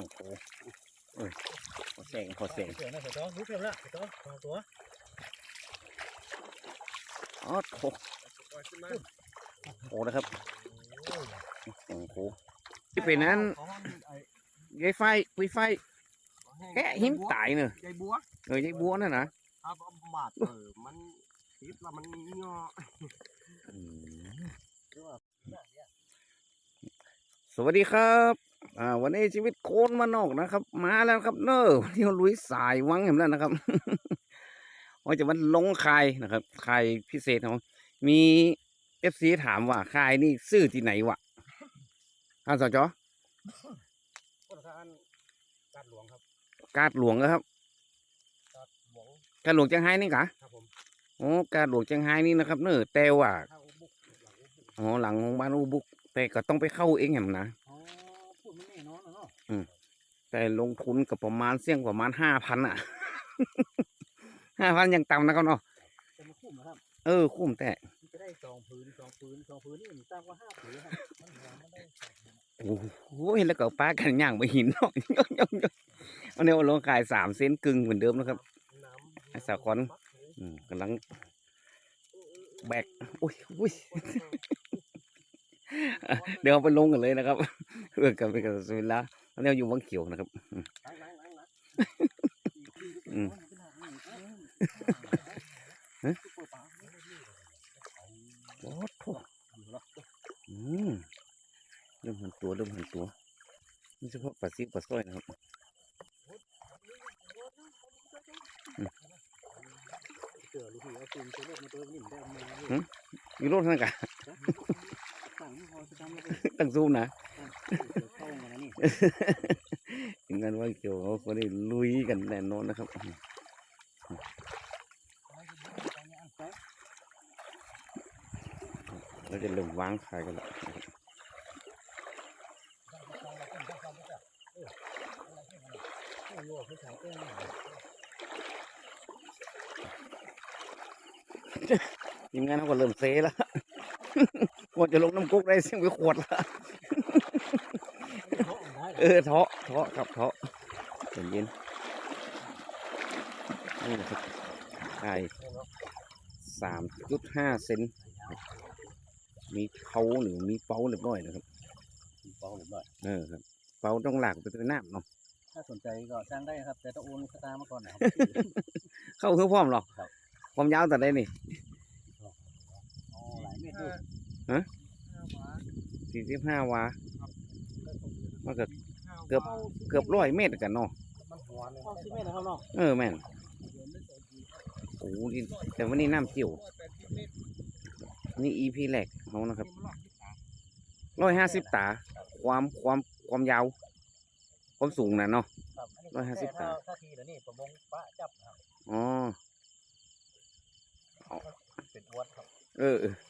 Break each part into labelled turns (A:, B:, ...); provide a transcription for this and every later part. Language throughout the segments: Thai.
A: โอ้โหเออขอแสงขอแสง
B: เสือนะเสือจ้อรู้เพิ่มละเสือจ้อสองตัว
A: อ๋อโถโอ้นะครับโอ้โหที่เป็นนั้นยายไฟปุยไฟแกะหิมตายเนอะ
B: ยายบัว
A: เออยายบัวนั่นนะครับ
B: บาดเออมันติดแล้วมันงอ
A: อืมสวัสดีครับ อ่าวันนี้ชีวิตโคนมานอกนะครับ มาแล้วครับ เนอะวันนี้เราลุยสายวังเห็นแล้วนะครับว่าจะมันลงคายนะครับคายพิเศษครับมีเอฟซีถามว่าคายนี่ซื้อที่ไหนวะอ่านสจ
B: คนละอันการหลวงครับ
A: กาดหลวงนะครับ
B: การหลวง
A: กาดหลวงเชียงไฮ้นี่กะ
B: ครับผม
A: โอ้กาดหลวงเชียงไฮ้นี่นะครับ เนอะแต่ว่า
B: ข้าวบุกหลังบุก
A: อ๋อหลังโรงพยาบาลอุบุกแต่ก็ต้องไปเข้าเองแหมนะ
B: แต่
A: ลงทุนกับประมาณเสี่ยงประมาณห้าพันอะห้าพันยังต่ำนะครับเนาะ
B: จะมาคุ้มนะครับ
A: เออ คุ้มแต่
B: มันจะได้สองพื้นสองพื้นสองพื้นนี่มันตั้งว่าห้าผืนครับมันยังไม่ได้สองผืน
A: โอ้โหแล้วก็ป้ากันย่างไปหินเนาะอันนี้เอาลงขายสามเซนกึ่งเหมือนเดิมนะครับ
B: น้ำ
A: ไอ้สาคอนอืมกำลังแบกอุ้ยอุ้ยเดี๋ยวเอาไปลงกันเลยนะครับเพื่อกันไปกับสวิลา อันนี้อยู่วังเขียวนะครับ
B: ล้างล้างล้างล้าง
A: อืมโอ้โหอืมเริ่มหันตัวเริ่มหันตัวนี่เฉพาะปลาซิปลาสร้อยนะครับ
B: เสือลูกหัวซึมตัวเล็กมาตัวนิ่มได้มือ
A: อยู่รถนั่นกะ
B: สั่งพอจะทำแล้ว
A: ตั้งซูมนะ
B: เข้ามาแล้วนี่
A: ถึงงานว่าเกี่ยวเขาคนนี้ลุยกันแน่นอนนะครับเราจะเริ่มวางขายกันแล้วนะครับทีมงานเขาก็เริ่มเซแล้วก ว่าจะลงน้ำกุ๊กได้เสียงไปขวดละเออเทาะเทาะครับเทาะเย็นเย็นๆนี่นะครับไก่สามจุดห้าเซนมีเขาหรือมีเป้าเรียบร้อยนะครับ
B: เบาหรือเปล่า
A: เออครับเป้าต้องหลากไปเป็นน้ำเนาะ
B: ถ้าสนใจก็จ้างได้ครับ แต่ต้องโอนสตางค์มาก่อนนะครับ
A: เข้าคือพร้อมหรอ
B: ครับ
A: ความยาวแต่ได้นี่
B: อ๋อหลายเมตรดู
A: สี่สิบห้าวามันก็เกือบเกือบร้อยเมตรกันเนาะ
B: มันหัวเลยเข้าสิเมตรนะครับเนาะ
A: เออแม่นโอ้โหนี่แต่วันนี้น้ำเจียวนี่อีพีแรกเขานะครับร้อยห้าสิบตา ความความความยาว ความสูงนะเนาะ
B: ครับ
A: ร้อยห้าสิบ
B: แต่
A: ตา
B: ถ้าทีเดี๋ยวนี้ประมงปะจับครับ
A: อ๋อ
B: เป็นอวดครับ
A: เออเออ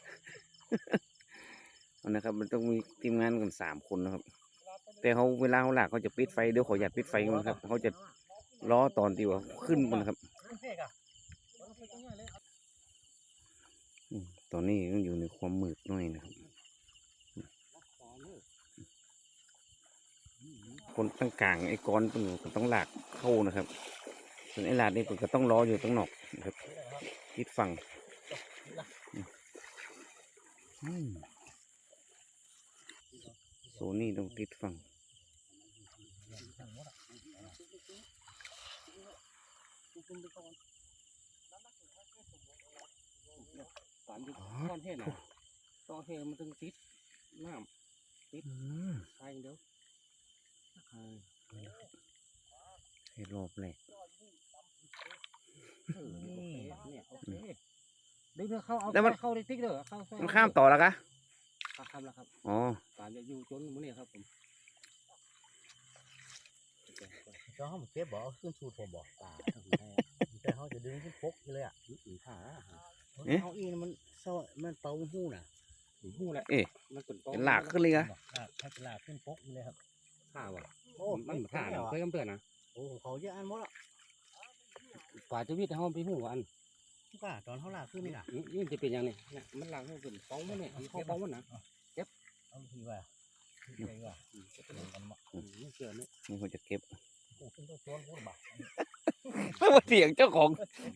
A: เอา นะครับ มันต้องมีทีมงานกันสามคนนะครับ แต่เขาเวลาเขาหลากเขาจะปิดไฟเดี๋ยวขออย่าปิดไฟก่อนครับเขาจะล้อตอนที่ว่าขึ้นบนนครับตอนนี้ยังอยู่ในความมืดหน่อยนะครับ คนตั้งกลางไอ้ก้อนตรงก็ต้องหลากเข้านะครับ ส่วนไอ้หลาดนี่ก็ต้องล้ออยู่ตรงหนอกนะครับทิศฝั่ง โซนี่ต้องติดฝั่ง
B: สารอยู่ก้อนเทศนะก้อนเทศมันถึงติดน้
A: อืมำ
B: ใช่เดี๋ยว
A: ให้รอบแรก
B: เออเนี่ยโอเค เดี๋ยวเข้าเอา
A: แล้วมัน
B: เข้าได้ติ๊กเด้อเข้าซอย
A: มันข้ามต่อแล้วกะ
B: ครับครับแล้วครับ
A: อ๋อ
B: การจะอยู่จนมื้อนี้ครับผมเจ้าเขาเก็บบ่ขึ้นสูตรผมบ่ตาแต่เขาจะดึงขึ้นพกเลยอะอีขาเขาอีมันซอยมันเป่าหู้น่ะหู้แหละ
A: เอ๊ะ
B: มันเป็น
A: เป็นหลากขึ้นเลยกะ
B: ให้เป็นหลากขึ้นพกเลยครับข้าวอะโอ้
C: มันผ่านเคยกำเตือนนะ
B: โอ้เขาเยอะอันหมดละ
C: กว่าจะวิทย์ห้องไปหูอัน
B: ก้าตอนเขาหลากขึ้นนี่น่ะ
C: นี่นี่จะเป็นยังไงเนี่ยมันหลังให้เป็นป้องมันเนี่ยเขาป้องมันนะ
B: เอาทีว่าใหญ่ว่ะเป็นกันมา
C: นี่เสือนี่
A: นี่ผมจะเก็บ
B: โอ้ขึ้นต้นชวนพูดบ่
A: ไม่ว่าเสียงเจ้าของ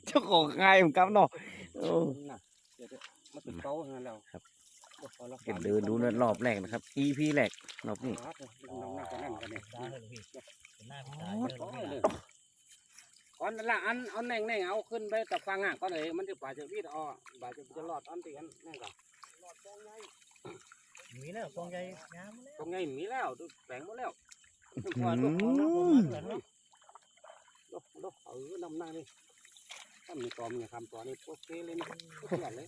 A: เจ้าของใครเหมือนกันเนาะเออ
C: น่ะเดี๋ยวมันเป็นเป้าเท่านั้นแล้ว
A: ครับ
C: พอรา
A: เก็บเดินดูนะรอบแรกนะครับ EP แรกรอบนี้
C: ครับน้ำหนั กกันนั่นกันเนี่ย
B: ได้เลยพี่เป็นหน้าพี่ตาย
C: โอ้ย
B: เล
C: เลยยก่อนนั่นละอันเอาแน่งแน่งเอาขึ้นไปตับฟังอะก็เลยมันจะป่าจะวิดอ่อบาจะจะรอดอันตีกันแน่งก่อน
B: มีแล้วกองใหญ่งามแล้ว
C: ตรงไงมีแล้วดูแปลงหมดแล้ว
A: อื
C: พอลูก
A: ม
C: ลูกลูกเออน้ำหนักนี่ถ้ามีตอมเนี่ยคำตัวนี้โอเคเลยนะทุกอย่างเลย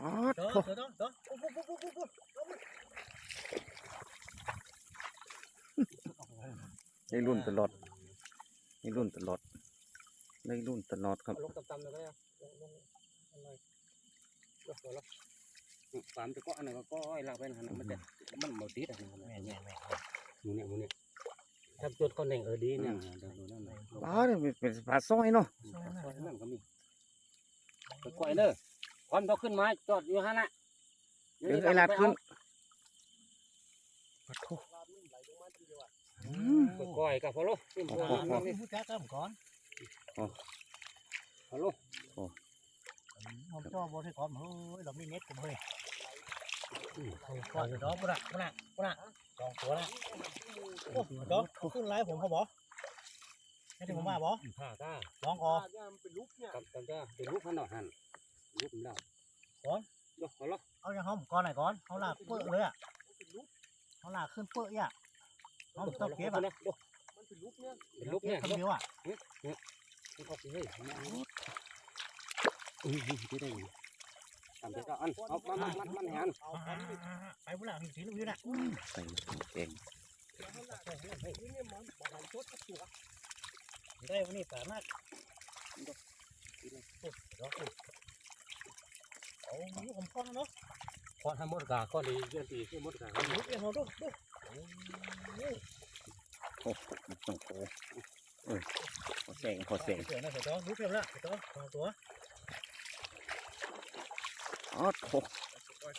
A: อ๋อ
B: เด้อ
A: โถ่
B: เด้อเด้อปุ๊บปุ๊บปุ๊บปุ๊บปุ๊บ
A: ได้รุ่นตลอดได้รุ่นตลอด ได้รุ่นตลอดครับ
C: ลงต่ำๆเลยก็ได้ลงอะไรลงตัวละสามจะก็อันไหนก็อ้อยลากไปนะมันจะมันหมดติดอะ
B: แม่แม่แม่
C: มูเนี่ยมูเนี่ยถ้าจุดเขาเน่งเออดีเนี่ยเดี๋ยวดูนั่นเลย
A: อ๋อนี่เป็นปลาสร้อยเนาะ
C: นั่นก็มีไปกล้วยเด้อความเขาขึ้นมาจอดอยู่ฮะน่ะ
A: เดี๋ยวไอ้ลาดขึ้นอืม
C: ไปกล้วยกับพอโลนี่พอ
A: โอ้โห
C: โลนี่
B: ผู้จักก็ก่อน
C: พอโล
B: ผมชอบบ่ให้ก่อนเฮ้ยเรามีเน็ตกันเฮ้ยก่อนเนาะปุ่นอะปุ่นอะปุ่นอะสองตัวละโอ้เดี๋ยวขึ้นไลฟ์ผมเขาบอกให้ที่ผมมาบอก
C: ผ้าก้า
B: ลองออก
C: กับกันจ้าเป็นลูกพันดอกหันลูกมันแล้วยกพอโล
B: เอาอย่างเขาก่อนไหนก่อนเขาลากเปื้อเลยอะเขาลากขึ้นเปื้ออะเขาต้องเก็บอะ
C: มันเป็นลูกเนี่ยเป็นลูกเนี่ย
B: คนเดียวอะ
C: มันก็เฮ้ย อุ้ยที่ได้ตามใจก็อันเอามันมันมันหัน
B: ไปพุ่นละสีลูกอยู่น่ะ
A: ใส่เก่ง
B: ได้วันนี้สามารถโอ้ยผมพอเนาะ
C: พอทำมดกาก็ดีเรื่องตีที่มดกา
B: ลูกเองเราดูดู
A: โอ้โหต้องโตเออขอแสงขอแสง
B: เสือนะเสือจ้อลูกเองละเสือจ้อสองตัว
A: อ๋อโถ
B: ขึ้นตัว
A: อ๋อโถ
B: เ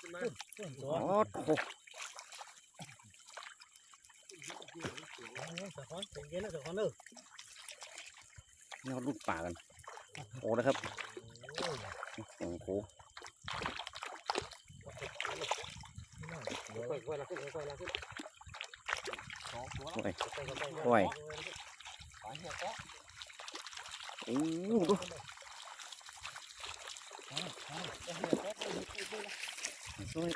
B: สือคอนเป็นเย็นแล้วเสือคอนเด้อ
A: นี่เขาลูกป่ากัน โอ้นะครับ โอ้โห
C: ค่อยค่อยละขึ้นค่อยละขึ้น
B: สองตัว
A: โอ้ย
C: ค่อยค่อย
A: โอ้ยโอ้ ดูสวย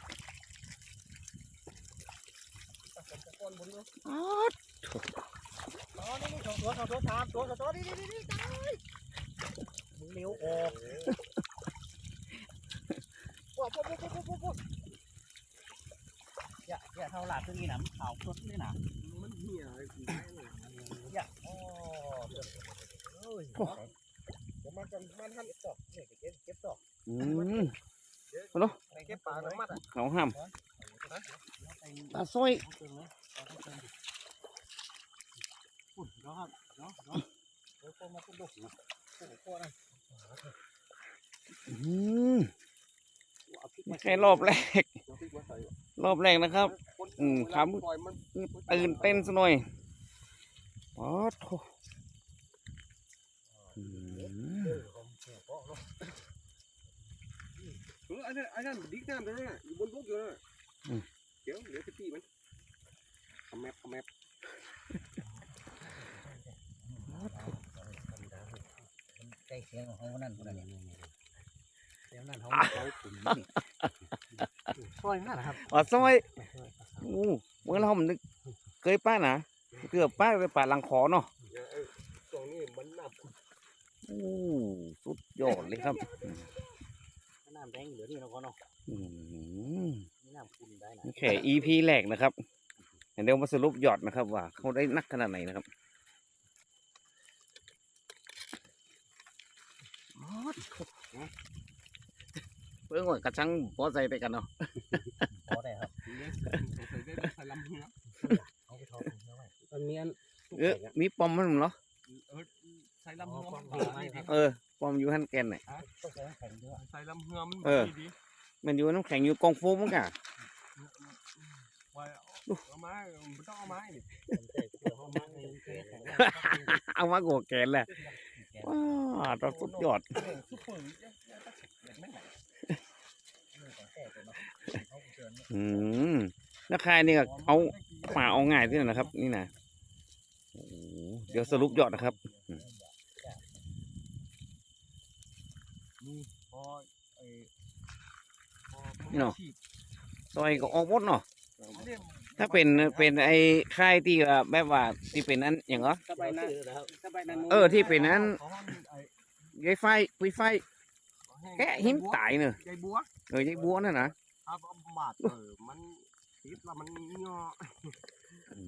A: อ๋อ
B: นี่นี่สองตัวสองตัวสามตัวสองตัวนี่นี่นี่ตายมึงเลี้ยวออกว้าวปุ๊บปุ๊บปุ๊บปุ๊บปุ๊บอย่าอย่าเท่าหลาดตัวนี้นะมันขาวสุดเลยนะ
C: มันเหี้ย
B: อย่าโอ้เอ้ยผมมากันมาทันต่อเนี่ยเก็บเก็บต่อ
A: อืม
B: เก็บปลาหนังมัดอะ
A: เขา ห้ามปลาสร้อย
B: ปุ่นเนาะครับเนาะเนาะโอ้โหมาปุ่นดุนะโอ้โหนะ
A: อืมไม่ใช่รอบแรก รอบแรกนะครับ อืมครับตื่นเต้นซะหน่อยอ๋อโถ อืม
C: เอออันนั้นอันนั้นดิ๊กน้ำเลยนะอยู่บนบกอยู่นะเดี๋ยวเดี๋ยวจะตีมันคอมแมปคอมแมป
B: ใกล้เคียงของเขานั่นคนนั้นเนี่ยเดี๋ยวนั่นเขาเขาขุนนี่ซอยนั่นนะครับ
A: อ๋อซอยอู้เมื่อเราผมนึกเคยป้านะเกือบป้าไปป่าลังขอเนาะ
C: ตรงนี้มันหนัก
A: อู้สุดยอดเลยครับ
B: น้ำแดงเหลือนี่เราก็เนาะ
A: อืม
B: นี่น้ำขุ่นได้นะ
A: นี่แค่ EP แรกนะครับเดี๋ยวมาสรุปยอดนะครับ ว่าเขาได้นักขนาดไหนนะครับเพื่อนก่อนกระชังพอใจไปกันเนาะ
B: พอได้ครับ
C: ใส่ลำเนื้อ
B: เอาไปทอดเนื้อไว้
C: มันมีอัน
A: เออมีปอมมันเหรอ
C: ใส่ลำเนื้อมัน
A: เออปอมอยู่ฮันแกนไหน
B: ต้องใช้น้ำแข็งเยอะ
C: ใส่ลำเนื้อมัน
A: เออมันอยู่น้ำแข็งอยู่กองโฟมมั้งกะ
B: พ
C: ปล่อยเอาไม้ไม่ต้องเอาไม้นี่
B: ใส่เกลือห้องมันในเกลือแข็ง
A: เอามาโกแกนแหละว้าตอนสุดยอด
C: เรื่องซุปเปอร์เนี่ยเนี่ยก็เด็ดไม่ไหน
A: อืมแล้วคายนี่ก็เอาป่าเอาง่ายที่นั่นนะครับ นี่นะโอ้โหเดี๋ยวสรุปยอดนะครับ
C: อไอ้พอ
A: นี่เนาะซอยก็ออกหมดเนาะ
C: เรียก
A: ถ้าเป็นเป็นไอ้ค่ายที่ว่าแบบว่าที่เป็นอันอย่างเหรอ
C: สบายนั้นสบายนั้น
A: เออที่เป็นนั้น
C: ของมันไอ้
A: ยายไฟปุยไฟแกะหิมตายเนอะ
C: ใจบัว
A: เออยายบัวนั่นนะ
C: ครับบาดเออมันติดแล้วมันเงาะ
A: อื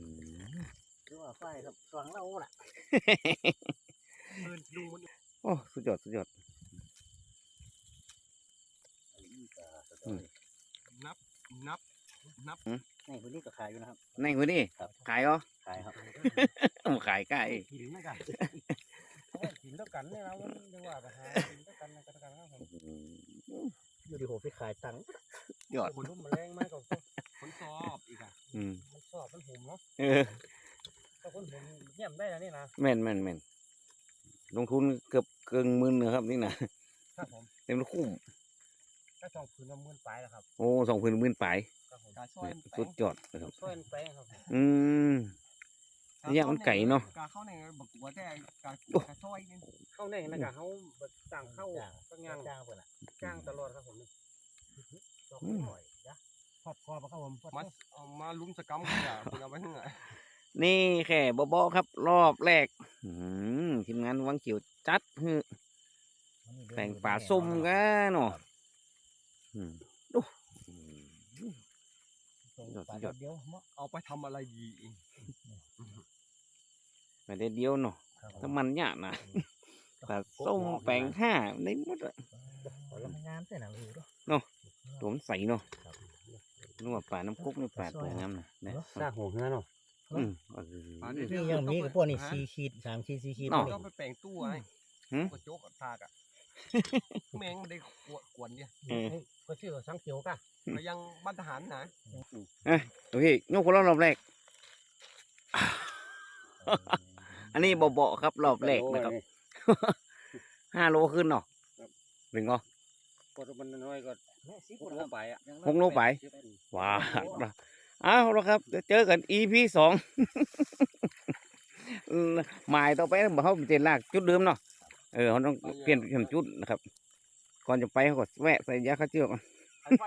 A: ม
B: คือว่าไฟครับสว่างเราล่ะ
C: เดินดูมัน
A: โอ้สุดยอดสุดยอด
C: นับนับนับ
B: นี่คนนี้ก็ขายอยู่นะครับ
A: ในคนนี้
B: ครับ
A: ขายเหรอ
B: ขายครับ
A: เอาขายใกล้
C: หินนะกันหินเท่ากันเนี่ยเราเรียกว่าไปหาหินเท่ากันนะกันกันครับผม
B: อยู่ที่โหไปขายตังค์
A: ยอด
C: คนรุ่มแมลงมากกว่าคนสอบอีกอะ
A: อืม
C: มันสอบมันหุ่มเนาะ
A: เออ
C: ถ้าคนหุ่มเยี่ยมได้แล้วนี่นะ
A: แม่นแม่นแม่นลงทุนเกือบเกินหมื่นนะครับนี่นะครับ
C: ผม
A: เต็มคุ้ม
C: ถ้าสองคืนละหมื่นปลายแล้วครับ
A: โอ้สองพันหมื่นไป
C: ครับผมการช่วย
A: เนี่ยสุดยอดนะครับ
C: ช่วยแปลงครับ
A: อืมย่างมันไก่เนาะ
C: การเข้าในบักว่าแต่การ
A: โอ้
C: การช่วยนี่เข้าในนะกะเขาต่างเข้า
B: จ้าง
C: ตั้งงาน
B: จ้างเพิ่นอะ
C: จ้างตลอดครับผม
B: ดอกหน่อยนะพอดคอมาครับผมพอด
C: มาเอามาลุ้มสกรรมกันอะคุณเอาไว้ที่ไหน
A: นี่แค่บอบอครับ รอบแรก อืมทีมงานวังเขียวจัดฮือแต่งป่าส้มกันเนาะอืม ดูอืมยอดยอด
B: เดียวเนาะ
C: เอาไปทำอะไรดีเอง
A: ไม่ได้เดียวเนาะ
B: ครับ
A: ถ้ามันยากนะป่าส้มแปลงห้าได้หมดอะ
B: ขอรับงานแต่หนังหูด้วย
A: ตัวมันใสเนาะ
B: ครับ
A: นึกว่าป่าน้ำคุกนี่ป่าตัวงามนะนะ
C: หน้าหัวเหือเนาะ
A: อืมเออ
B: นี่ยังมีกับพวกนี่สี่ขีดสามขีดสี่ขีด
A: เนาะ
C: ก็ไปแปลงตู้ไอ้
A: หืม
C: กระโจกกับทากอะแมงได้ขวดขวดเนี่ย
A: เออ
B: ก็ชื่อว่า สังเขียวกะ
C: ก็ยังบ้านทหารนะ
A: โอเคยกคนละรอบแรก อันนี้เบาๆครับรอบแรกนะครับ ห้าโลขึ้นเนาะถึงเหรอ
C: กดมันน้อยก็
B: สิบ
C: หกโลไปอะ
A: หกโลไปว้าเอาละครับเดี๋ยวเจอกัน EP สองอืมหมายต่อไปบอกเขาเป็นลากจุดเดิมเนาะเออเขาต้องเปลี่ยนเปลี่ยนจุดนะครับ ก่อนจะไปเขาก็แวะใส่ยาฆ่าเชื้อก่อน
C: ไฟไฟ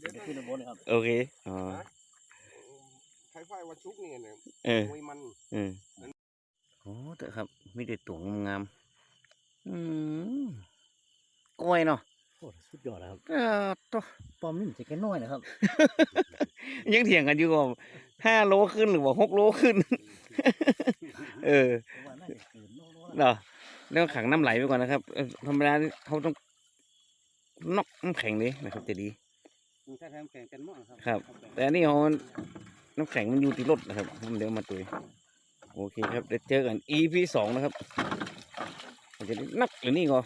C: เดี๋ยว
B: ขึ้นบนครับ
A: โอเคอ๋อ
C: ไฟไฟวันชุกนี่เนี่ย
A: เออ
C: มวยมัน
A: เออโอ้เถอะครับมีแต่ตัวงามๆอืมกล้วยเนาะ
B: โอ้สุดยอดแล้วครับ
A: เออตัว
B: ปอมนี่มันจะแค่น้อยนะครับ
A: ยังเถียงกันอยู่ว่าห้าโลขึ้นหรือว่าหกโลขึ้น เออ
B: ผมว่าน่าจะเกินโน่น
A: เนาะแล้วขังน้ำไหลไปก่อนนะครับเออธรรมดาเขาต้อง นอกน้ำแข็งเลยนะครับจะดี
C: ถ้าทำแข่งกันมั่งครับ
A: ครับ แต่อันนี้เขาน้ำแข็งมันอยู่ที่รถนะครับผมเดี๋ยวมาตุยโอเคครับเดี๋ยวเจอกัน EP สองนะครับมันจะได้นักหรือนี่ก็